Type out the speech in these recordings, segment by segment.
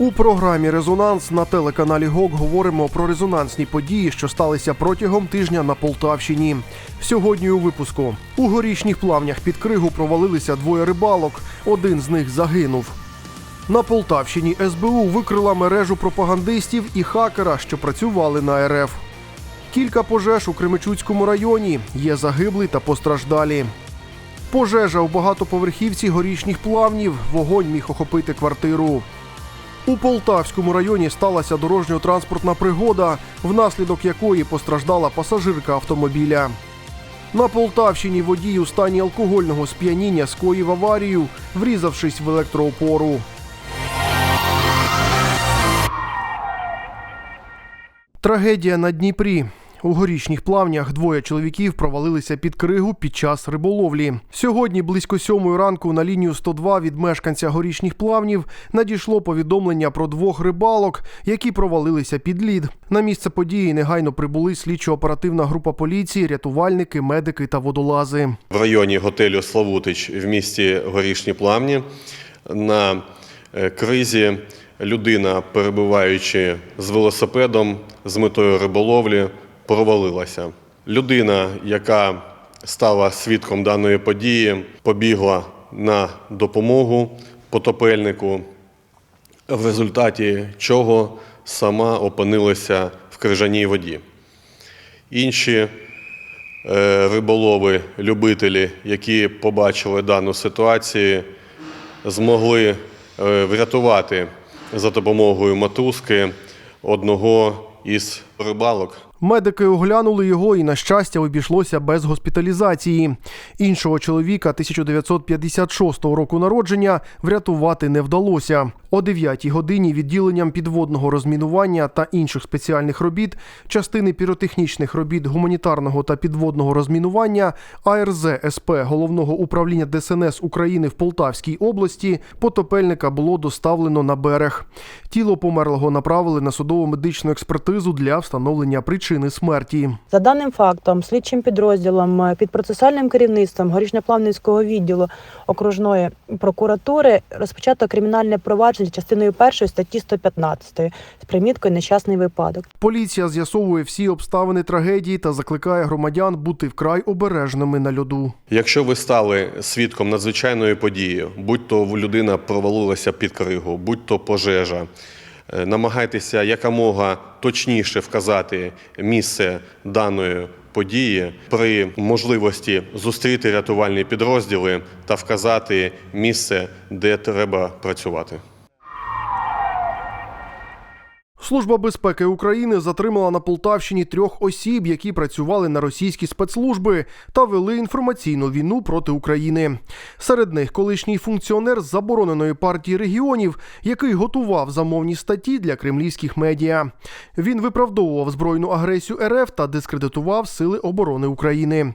У програмі Резонанс на телеканалі ГОК говоримо про резонансні події, що сталися протягом тижня на Полтавщині. Сьогодні у випуску у горішніх плавнях під кригу провалилися двоє рибалок. Один з них загинув. На Полтавщині СБУ викрила мережу пропагандистів і хакера, що працювали на РФ. Кілька пожеж у Кременчуцькому районі. Є загиблі та постраждалі. Пожежа у багатоповерхівці горішніх плавнів. Вогонь міг охопити квартиру. У Полтавському районі сталася дорожньо-транспортна пригода, внаслідок якої постраждала пасажирка автомобіля. На Полтавщині водій у стані алкогольного сп'яніння скоїв аварію, врізавшись в електроопору. Трагедія на Дніпрі. У горішніх плавнях двоє чоловіків провалилися під кригу під час риболовлі. Сьогодні, близько сьомої ранку, на лінію 102 від мешканця горішніх плавнів надійшло повідомлення про двох рибалок, які провалилися під лід. На місце події негайно прибули слідчо-оперативна група поліції, рятувальники, медики та водолази. в районі готелю Славутич в місті Горішні Плавні. На е, кризі людина, перебуваючи з велосипедом з метою риболовлі, провалилася. Людина, яка стала свідком даної події, побігла на допомогу потопельнику, в результаті чого сама опинилася в крижаній воді. Інші е, риболови, любителі, які побачили дану ситуацію, змогли е, врятувати за допомогою мотузки одного із рибалок. Медики оглянули його і, на щастя, обійшлося без госпіталізації. Іншого чоловіка 1956 року народження врятувати не вдалося. О 9 годині відділенням підводного розмінування та інших спеціальних робіт, частини піротехнічних робіт гуманітарного та підводного розмінування АРЗ СП головного управління ДСНС України в Полтавській області потопельника було доставлено на берег. Тіло померлого направили на судово медичну експертизу для встановлення причини смерті. За даним фактом, слідчим підрозділом е, під процесуальним керівництвом Горішньоплавницького відділу окружної прокуратури розпочато кримінальне провадження частиною першої статті 115 з приміткою нещасний випадок. Поліція з'ясовує всі обставини трагедії та закликає громадян бути вкрай обережними на льоду. Якщо ви стали свідком надзвичайної події, будь то людина провалилася під кригу, будь то пожежа, намагайтеся якомога точніше вказати місце даної події при можливості зустріти рятувальні підрозділи та вказати місце, де треба працювати. Служба безпеки України затримала на Полтавщині трьох осіб, які працювали на російські спецслужби та вели інформаційну війну проти України. Серед них колишній функціонер з забороненої партії регіонів, який готував замовні статті для кремлівських медіа. Він виправдовував збройну агресію РФ та дискредитував Сили оборони України.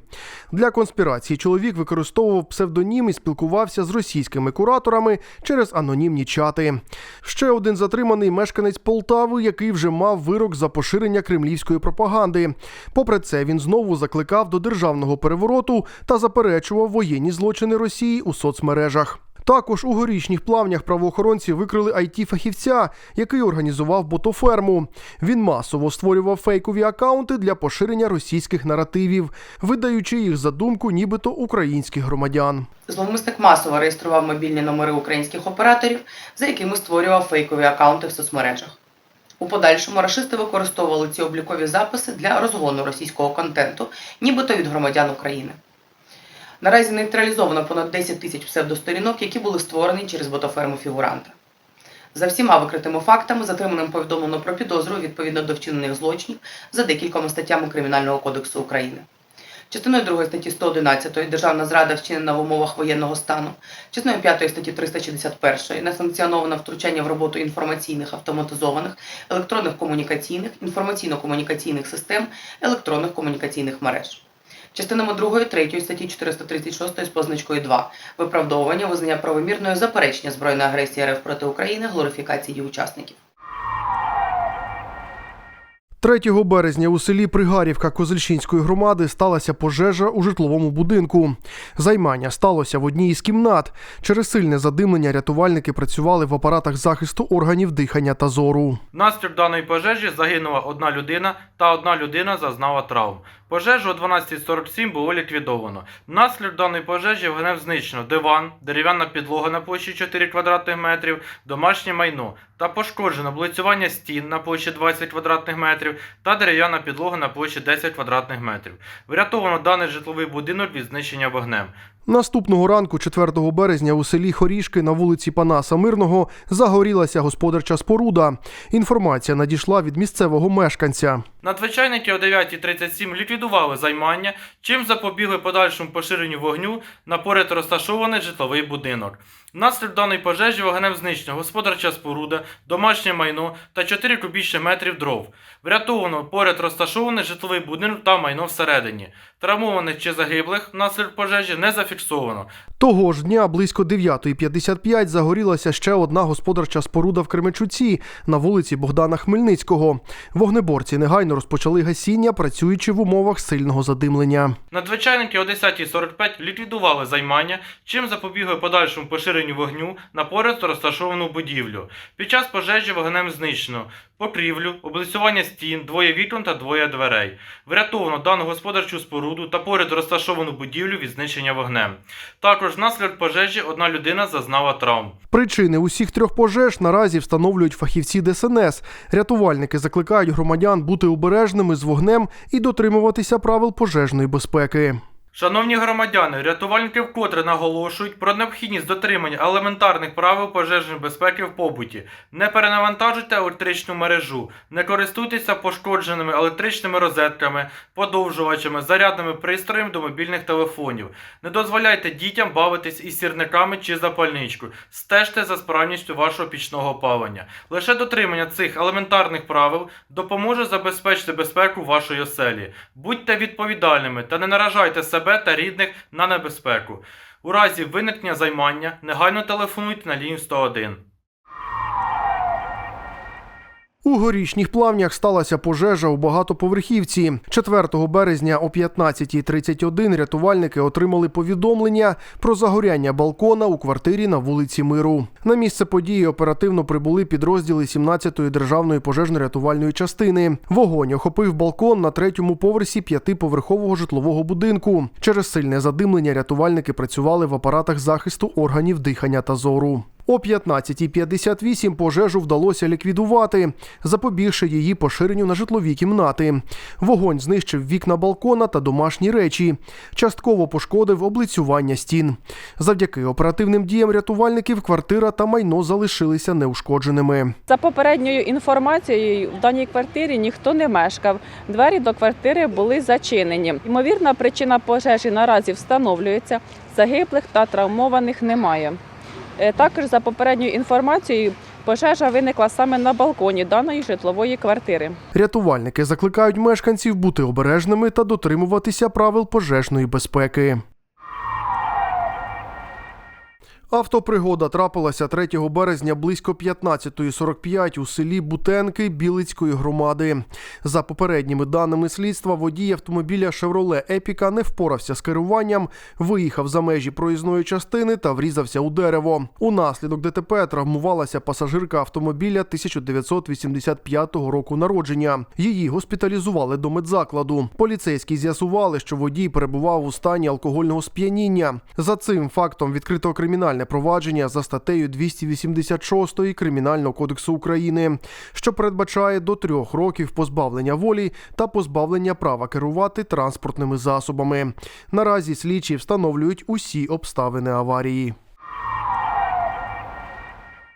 Для конспірації чоловік використовував псевдонім і спілкувався з російськими кураторами через анонімні чати. Ще один затриманий мешканець Полтави, який вже мав вирок за поширення кремлівської пропаганди. Попри це, він знову закликав до державного перевороту та заперечував воєнні злочини Росії у соцмережах. Також у горішніх плавнях правоохоронці викрили it фахівця який організував ботоферму. Він масово створював фейкові акаунти для поширення російських наративів, видаючи їх за думку нібито українських громадян. Зловмисник масово реєстрував мобільні номери українських операторів, за якими створював фейкові акаунти в соцмережах. У подальшому рашисти використовували ці облікові записи для розгону російського контенту, нібито від громадян України. Наразі нейтралізовано понад 10 тисяч псевдосторінок, які були створені через ботоферму фігуранта. За всіма викритими фактами затриманим повідомлено про підозру відповідно до вчинених злочинів за декількома статтями Кримінального кодексу України. Частиною 2 статті 111 Державна зрада вчинена в умовах воєнного стану, частиною 5 статті 361 несанкціоноване втручання в роботу інформаційних автоматизованих, електронних комунікаційних, інформаційно-комунікаційних систем, електронних комунікаційних мереж. Частинами 2 3 статті 436 з позначкою 2 виправдовування, визнання правомірної заперечення збройної агресії РФ проти України, глорифікації її учасників. 3 березня у селі Пригарівка Козельщинської громади сталася пожежа у житловому будинку. Займання сталося в одній із кімнат. Через сильне задимлення рятувальники працювали в апаратах захисту органів дихання та зору. Внаслідок даної пожежі загинула одна людина та одна людина зазнала травм. Пожежу о 12.47 було ліквідовано. Внаслідок даної пожежі вогнем знищено диван, дерев'яна підлога на площі 4 квадратних метрів, домашнє майно та пошкоджено облицювання стін на площі 20 квадратних метрів та дерев'яна підлога на площі 10 квадратних метрів. Врятовано даний житловий будинок від знищення вогнем. Наступного ранку, 4 березня, у селі Хорішки на вулиці Панаса Мирного загорілася господарча споруда. Інформація надійшла від місцевого мешканця. Надзвичайники о 9.37 ліквідували займання, чим запобігли подальшому поширенню вогню на поряд розташований житловий будинок. Внаслідок даної пожежі вогнем знищено господарча споруда, домашнє майно та 4 кубічні метрів дров. Врятовано поряд розташований житловий будинок та майно всередині. Травмованих чи загиблих внаслідок пожежі не зафіксовано. Того ж дня близько 9.55 загорілася ще одна господарча споруда в Кременчуці на вулиці Богдана Хмельницького. Вогнеборці негайно розпочали гасіння, працюючи в умовах сильного задимлення. Надзвичайники о 10.45 ліквідували займання, чим запобігли подальшому поширенню вогню на поряд розташовану будівлю. Під час пожежі вогнем знищено покрівлю, облицювання стін, двоє вікон та двоє дверей. Врятовано дану господарчу споруду та поряд розташовану будівлю від знищення вогнем. Також внаслідок пожежі одна людина зазнала травм. Причини усіх трьох пожеж наразі встановлюють фахівці ДСНС. Рятувальники закликають громадян бути обережними з вогнем і дотримуватися правил пожежної безпеки. Шановні громадяни, рятувальники вкотре наголошують про необхідність дотримання елементарних правил пожежної безпеки в побуті. Не перенавантажуйте електричну мережу, не користуйтеся пошкодженими електричними розетками, подовжувачами, зарядними пристроями до мобільних телефонів. Не дозволяйте дітям бавитись із сірниками чи запальничкою. Стежте за справністю вашого пічного опалення. Лише дотримання цих елементарних правил допоможе забезпечити безпеку вашої оселі. Будьте відповідальними та не наражайте себе та рідних на небезпеку. У разі виникнення займання негайно телефонуйте на лінію 101. У горішніх плавнях сталася пожежа у багатоповерхівці. 4 березня о 15.31 рятувальники отримали повідомлення про загоряння балкона у квартирі на вулиці Миру. На місце події оперативно прибули підрозділи 17-ї державної пожежно-рятувальної частини. Вогонь охопив балкон на третьому поверсі п'ятиповерхового житлового будинку. Через сильне задимлення рятувальники працювали в апаратах захисту органів дихання та зору. О 15.58 пожежу вдалося ліквідувати, запобігши її поширенню на житлові кімнати. Вогонь знищив вікна балкона та домашні речі, частково пошкодив облицювання стін. Завдяки оперативним діям рятувальників квартира та майно залишилися неушкодженими. За попередньою інформацією, в даній квартирі ніхто не мешкав. Двері до квартири були зачинені. Ймовірна причина пожежі наразі встановлюється. Загиблих та травмованих немає. Е, Також за попередньою інформацією, пожежа виникла саме на балконі даної житлової квартири. Рятувальники закликають мешканців бути обережними та дотримуватися правил пожежної безпеки. Автопригода трапилася 3 березня близько 15.45 у селі Бутенки Білицької громади. За попередніми даними слідства, водій автомобіля Шевроле Епіка не впорався з керуванням, виїхав за межі проїзної частини та врізався у дерево. Унаслідок ДТП травмувалася пасажирка автомобіля 1985 року народження. Її госпіталізували до медзакладу. Поліцейські з'ясували, що водій перебував у стані алкогольного сп'яніння. За цим фактом відкрито кримінальне провадження за статтею 286 Кримінального кодексу України, що передбачає до трьох років позбавлення волі та позбавлення права керувати транспортними засобами. Наразі слідчі встановлюють усі обставини аварії.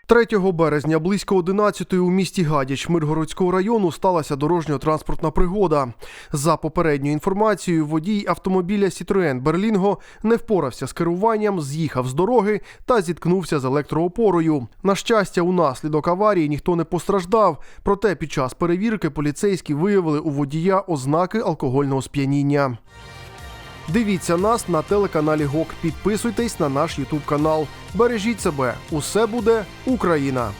3 березня близько 11 у місті Гадяч Миргородського району сталася дорожньо-транспортна пригода. За попередньою інформацією, водій автомобіля Citroen Берлінго не впорався з керуванням, з'їхав з дороги та зіткнувся з електроопорою. На щастя, унаслідок аварії ніхто не постраждав. Проте під час перевірки поліцейські виявили у водія ознаки алкогольного сп'яніння. Дивіться нас на телеканалі ГОК. Підписуйтесь на наш Ютуб канал. Бережіть себе. Усе буде Україна!